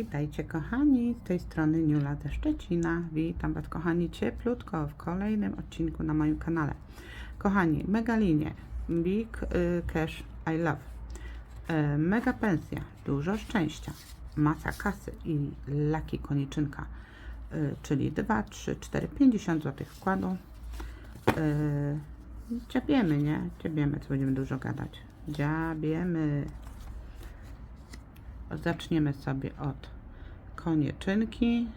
Witajcie kochani, z tej strony Niula ze Szczecina. Witam Was kochani cieplutko w kolejnym odcinku na moim kanale. Kochani, mega linie, Big y, Cash I Love, y, mega pensja, dużo szczęścia, masa kasy i laki koniczynka, y, czyli 2, 3, 4, 50 zł wkładu. Dziabiemy, nie? Dziabiemy, co będziemy dużo gadać. Dziabiemy. Zaczniemy sobie od konieczynki,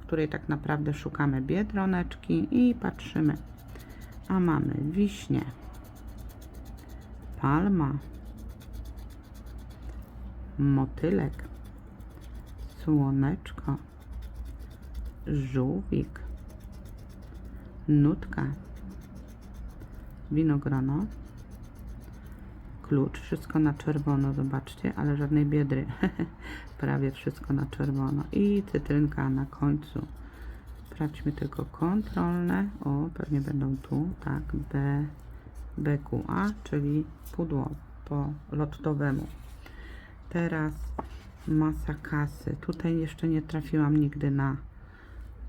której tak naprawdę szukamy biedroneczki i patrzymy. A mamy wiśnie, palma, motylek, słoneczko, żółwik, nutka, winogrono, klucz, wszystko na czerwono, zobaczcie, ale żadnej biedry. Prawie wszystko na czerwono. I cytrynka na końcu. Sprawdźmy tylko kontrolne. O, pewnie będą tu, tak, B, BQA, czyli pudło po lottowemu. Teraz masa kasy. Tutaj jeszcze nie trafiłam nigdy na,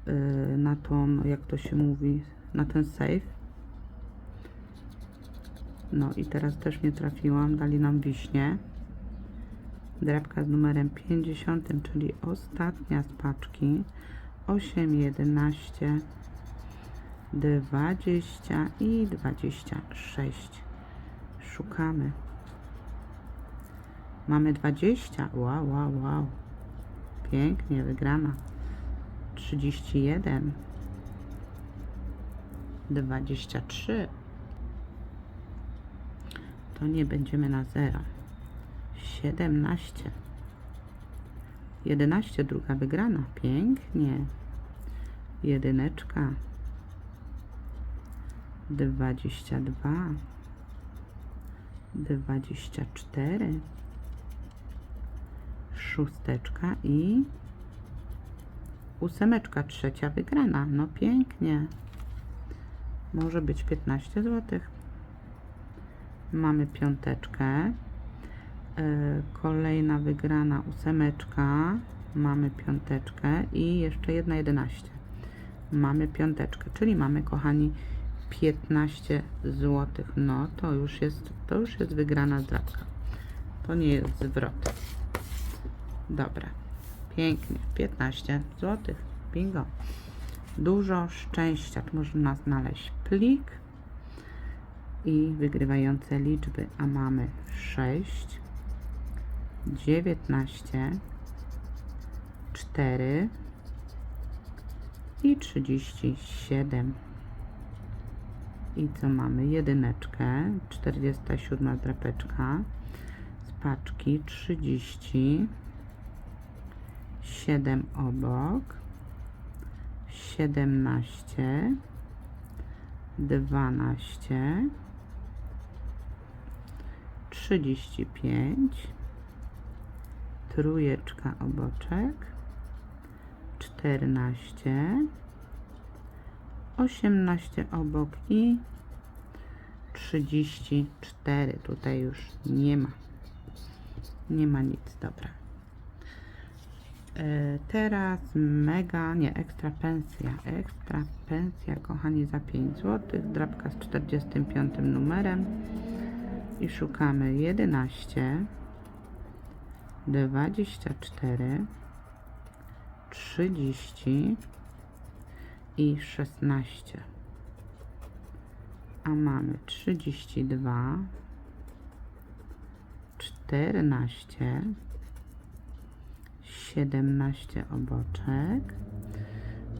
yy, na tą, jak to się mówi, na ten safe. No i teraz też nie trafiłam. Dali nam wiśnie. Drapka z numerem 50, czyli ostatnia z paczki. 8, 11, 20 i 26. Szukamy. Mamy 20. Wow, wow, wow. Pięknie wygrana. 31. 23 to nie będziemy na 0. 17. 11, druga wygrana. Pięknie. Jedyneczka. 22. 24. Szósteczka i ósemeczka, trzecia wygrana. No pięknie. Może być 15 złotych. Mamy piąteczkę. E, Kolejna wygrana ósemeczka. Mamy piąteczkę i jeszcze jedna jedenaście. Mamy piąteczkę, czyli mamy, kochani, 15 zł. No to już jest, to już jest wygrana drapka. To nie jest zwrot. Dobra. Pięknie. 15 zł. Bingo. Dużo szczęścia. Tu można znaleźć plik i wygrywające liczby, a mamy 6, 19, 4 i 37. I co mamy? Jedyneczkę, 47 drapeczka z paczki 30, 7 obok, 17, 12, 35, trójeczka oboczek, 14, 18 obok i 34. Tutaj już nie ma. Nie ma nic, dobra. E, Teraz mega, nie, ekstra pensja. Ekstra pensja, kochani, za 5 zł. Drapka z 45 numerem i szukamy 11, 24, 30 i 16. A mamy 32, 14, 17 oboczek,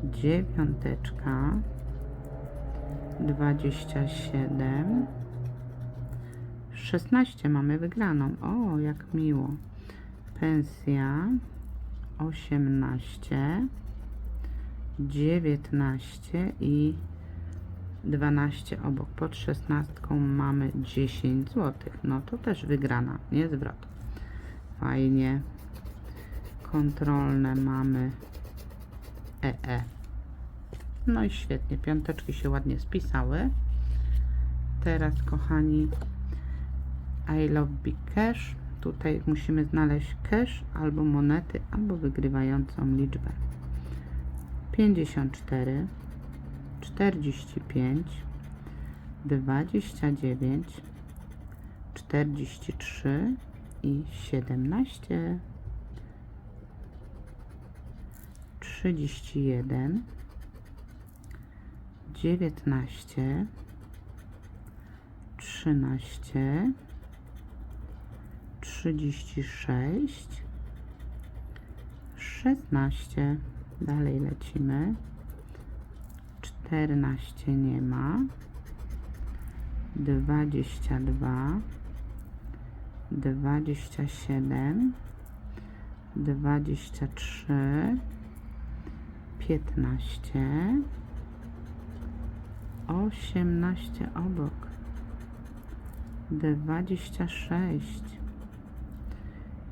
dziewiąteczka, 27, 16 mamy wygraną. O, jak miło. Pensja 18, 19 i 12 obok. Pod 16 mamy 10 zł. No to też wygrana, nie zwrot. Fajnie. Kontrolne mamy EE. No i świetnie. Piąteczki się ładnie spisały. Teraz, kochani, I Love Big Cash. Tutaj musimy znaleźć cash albo monety, albo wygrywającą liczbę. 54, 45, 29, 43 i 17, 31, 19, 13, 36, 16, dalej lecimy, 14 nie ma, 22, 27, 23, 15, 18 obok, 26,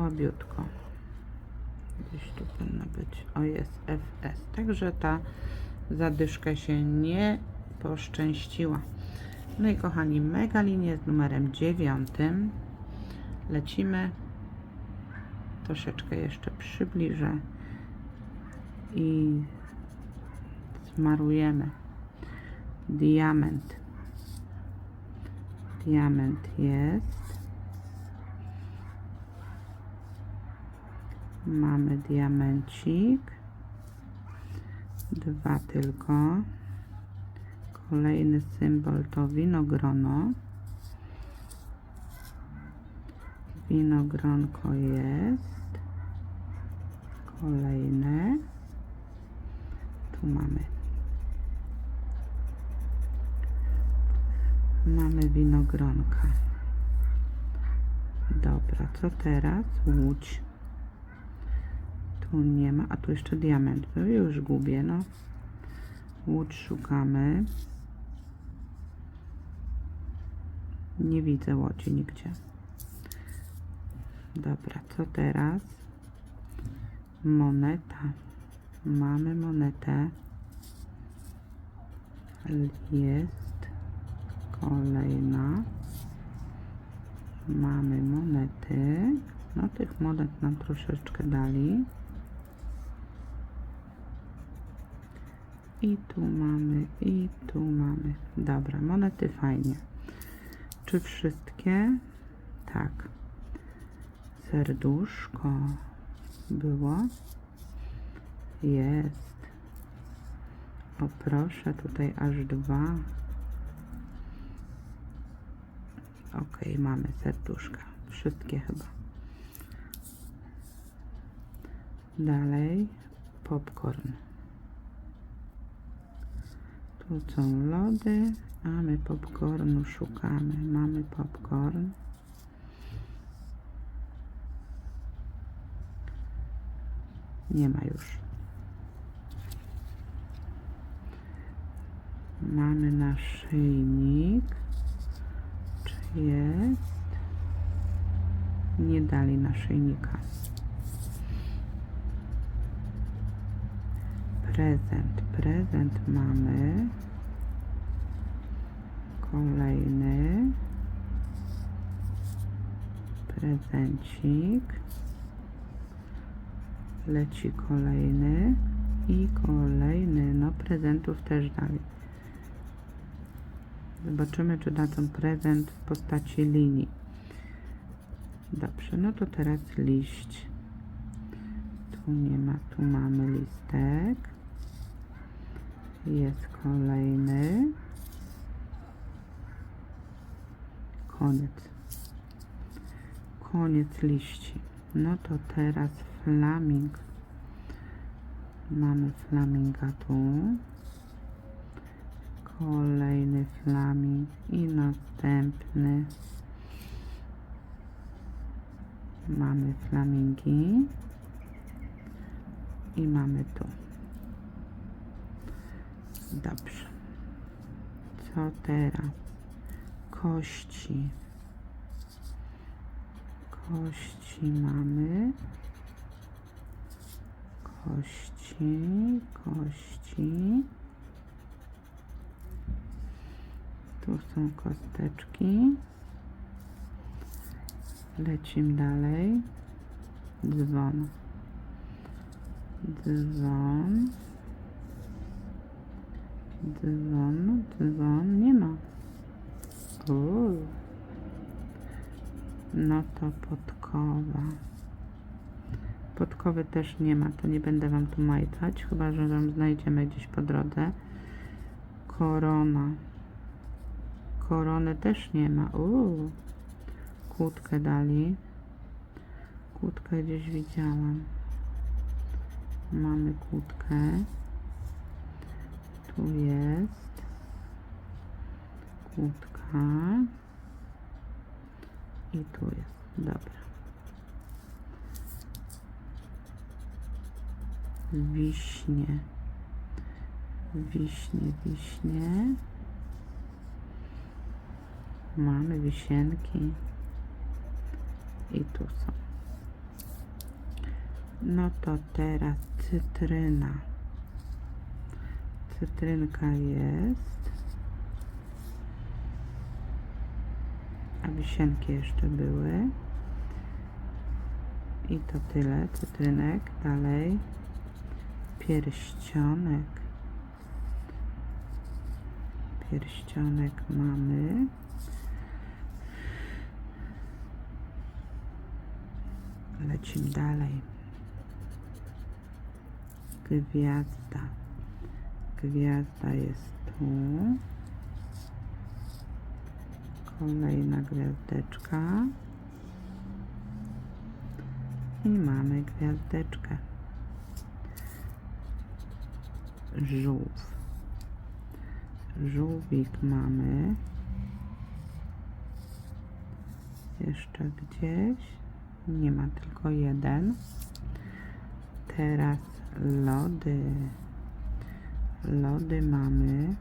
słabiutko. Gdzieś tu powinno być. O, jest FS. Także ta zadyszka się nie poszczęściła. No i kochani, mega linię z numerem 9. Lecimy. Troszeczkę jeszcze przybliżę i zmarujemy. Diament. Diament jest. Mamy diamencik. Dwa tylko. Kolejny symbol to winogrono. Winogronko jest. Kolejne. Tu mamy. Mamy winogronka. Dobra, co teraz? Łódź. Tu nie ma, a tu jeszcze diament był, już gubię, no. Łódź szukamy. Nie widzę łodzi nigdzie. Dobra, co teraz? Moneta. Mamy monetę. Jest kolejna. Mamy monety. No tych monet nam troszeczkę dali. I tu mamy, i tu mamy. Dobra, monety fajnie. Czy wszystkie? Tak. Serduszko było. Jest. O proszę, tutaj aż dwa. Ok, mamy serduszka. Wszystkie chyba. Dalej popcorn. Tu są lody, a my popcornu szukamy. Mamy popcorn. Nie ma już. Mamy naszyjnik. Czy jest? Nie dali naszyjnika. Prezent. Prezent mamy. Kolejny. Prezencik. Leci kolejny. I kolejny. No prezentów też dali. Zobaczymy, czy dadzą prezent w postaci linii. Dobrze, no to teraz liść. Tu nie ma, tu mamy listek. Jest kolejny. Koniec. Koniec liści. No to teraz flaming. Mamy flaminga tu. Kolejny flaming i następny. Mamy flamingi. I mamy tu. Dobrze. Co teraz? Kości. Kości mamy. Kości, kości. Tu są kosteczki. Lecimy dalej. Dzwon. Dzwon. Dzwon, dzwon, nie ma. Uuu. No to podkowa. Podkowy też nie ma, to nie będę Wam tu majtać, chyba że ją znajdziemy gdzieś po drodze. Korona. Korony też nie ma. Uuu. Kłódkę dali. Kłódkę gdzieś widziałam. Mamy kłódkę. Tu jest. Kłódka. I tu jest. Dobra. Wiśnie. Wiśnie, wiśnie. Mamy wisienki. I tu są. No to teraz cytryna. Cytrynka jest. A wisienki jeszcze były. I to tyle. Cytrynek. Dalej. Pierścionek. Pierścionek mamy. Lecimy dalej. Gwiazda. Gwiazda jest tu. Kolejna gwiazdeczka. I mamy gwiazdeczkę. Żółw. Żółwik mamy. Jeszcze gdzieś. Nie ma tylko jeden. Teraz lody. Lody mamy.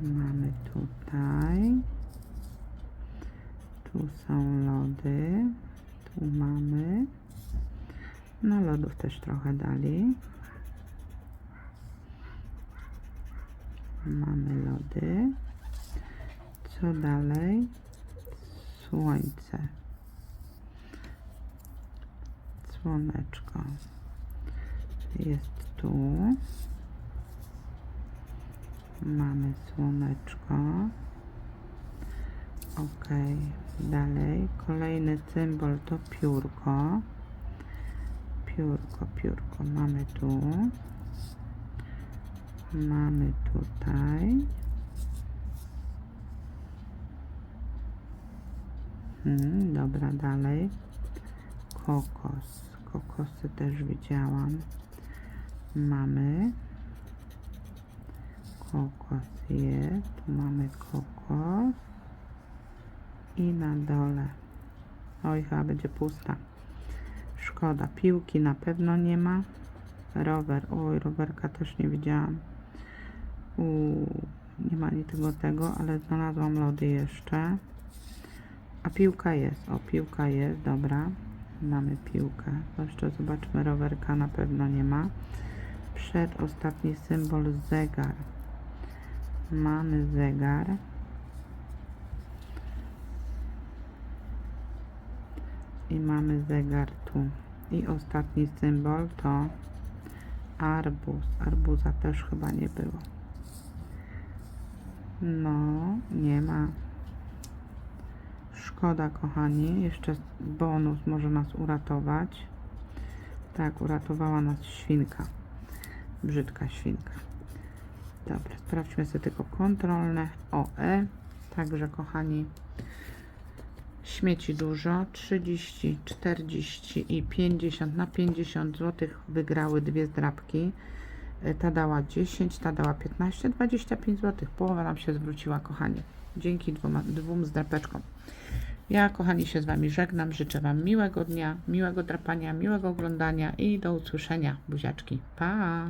Mamy tutaj. Tu są lody. Tu mamy. No lodów też trochę dali. Mamy lody. Co dalej? Słońce. Słoneczko. Jest tu. Mamy słoneczko. Ok, dalej. Kolejny symbol to piórko. Piórko, piórko. Mamy tu. Mamy tutaj. Hmm, dobra, dalej. Kokos. Kokosy też widziałam. Mamy. Kokos jest. Tu mamy kokos. I na dole. Oj, chyba będzie pusta. Szkoda. Piłki na pewno nie ma. Rower. Oj, rowerka też nie widziałam. Uuu, nie ma ani tego tego, ale znalazłam lody jeszcze. A piłka jest. O, piłka jest, dobra. Mamy piłkę. Jeszcze zobaczmy, rowerka na pewno nie ma. Przedostatni symbol zegar. Mamy zegar. I mamy zegar tu. I ostatni symbol to arbuz. Arbuza też chyba nie było. No, nie ma. Szkoda, kochani. Jeszcze bonus może nas uratować. Tak, uratowała nas świnka. Brzydka świnka. Dobra, sprawdźmy sobie tylko kontrolne OE. Także, kochani, śmieci dużo. 30, 40 i 50 na 50 zł wygrały dwie zdrabki. E, Ta dała 10, ta dała 15, 25 zł. Połowa nam się zwróciła, kochanie. Dzięki dwoma, dwóm zdrapeczkom. Ja, kochani, się z Wami żegnam. Życzę Wam miłego dnia, miłego drapania, miłego oglądania i do usłyszenia. Buziaczki. Pa!